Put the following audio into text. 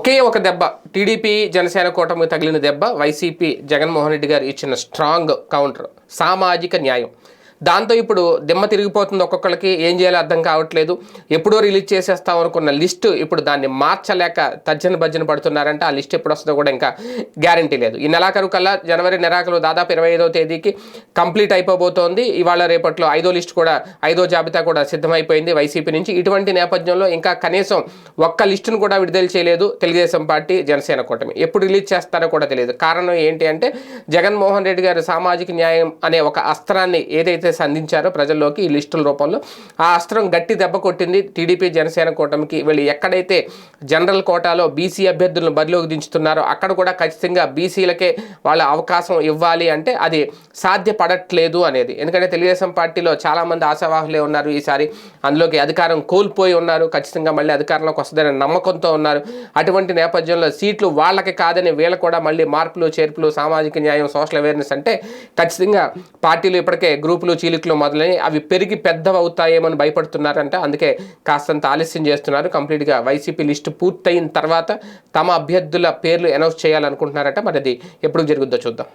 ఒకే ఒక దెబ్బ. టీడీపీ జనసేన కూటమికి తగిలిన దెబ్బ వైసీపీ జగన్మోహన్ రెడ్డి గారు ఇచ్చిన స్ట్రాంగ్ కౌంటర్. సామాజిక న్యాయం. దాంతో ఇప్పుడు దిమ్మ తిరిగిపోతుంది ఒక్కొక్కరికి ఏం చేయాలో అర్థం కావట్లేదు. ఎప్పుడో రిలీజ్ చేసేస్తాం అనుకున్న లిస్టు ఇప్పుడు దాన్ని మార్చలేక తర్జన భర్జన పడుతున్నారంటే ఆ లిస్ట్ ఎప్పుడు వస్తుందో కూడా ఇంకా గ్యారంటీ లేదు. ఈ నెలాఖరు కల్లా జనవరి నెలాఖరు దాదాపు ఇరవై ఐదో తేదీకి కంప్లీట్ అయిపోబోతోంది. ఇవాళ రేపట్లో ఐదో లిస్ట్ కూడా ఐదో జాబితా కూడా సిద్ధమైపోయింది వైసీపీ నుంచి. ఇటువంటి నేపథ్యంలో ఇంకా కనీసం ఒక్క లిస్టును కూడా విడుదల చేయలేదు తెలుగుదేశం పార్టీ జనసేన కూటమి. ఎప్పుడు రిలీజ్ చేస్తారో కూడా తెలియదు. కారణం ఏంటి అంటే జగన్మోహన్ రెడ్డి గారు సామాజిక న్యాయం అనే ఒక అస్త్రాన్ని ఏదైతే సంధించారో ప్రజల్లోకి ఈ లిస్టుల రూపంలో. ఆ అస్త్రం గట్టి దెబ్బ కొట్టింది. టీడీపీ జనసేన కూటమికి వీళ్ళు ఎక్కడైతే జనరల్ కోటాలో బీసీ అభ్యర్థులను బరిలోకి దించుతున్నారో అక్కడ కూడా ఖచ్చితంగా బీసీలకే వాళ్ళ అవకాశం ఇవ్వాలి అంటే అది సాధ్యపడట్లేదు అనేది. ఎందుకంటే తెలుగుదేశం పార్టీలో చాలామంది ఆశావాహులే ఉన్నారు ఈసారి. అందులోకి అధికారం కోల్పోయి ఉన్నారు. ఖచ్చితంగా మళ్ళీ అధికారంలోకి వస్తుందనే నమ్మకంతో ఉన్నారు. అటువంటి నేపథ్యంలో సీట్లు వాళ్ళకి కాదని వీళ్ళు కూడా మళ్ళీ మార్పులు చేర్పులు సామాజిక న్యాయం సోషల్ అవేర్నెస్ అంటే ఖచ్చితంగా పార్టీలు ఇప్పటికే గ్రూపులు చీలికలు మొదలై అవి పెరిగి పెద్దవి అవుతాయేమని భయపడుతున్నారంటే. అందుకే కాస్తంత ఆలస్యం చేస్తున్నారు. కంప్లీట్గా వైసీపీ లిస్టు పూర్తయిన తర్వాత తమ అభ్యర్థుల పేర్లు అనౌన్స్ చేయాలనుకుంటున్నారట. మరి అది ఎప్పుడు జరుగుద్దో చూద్దాం.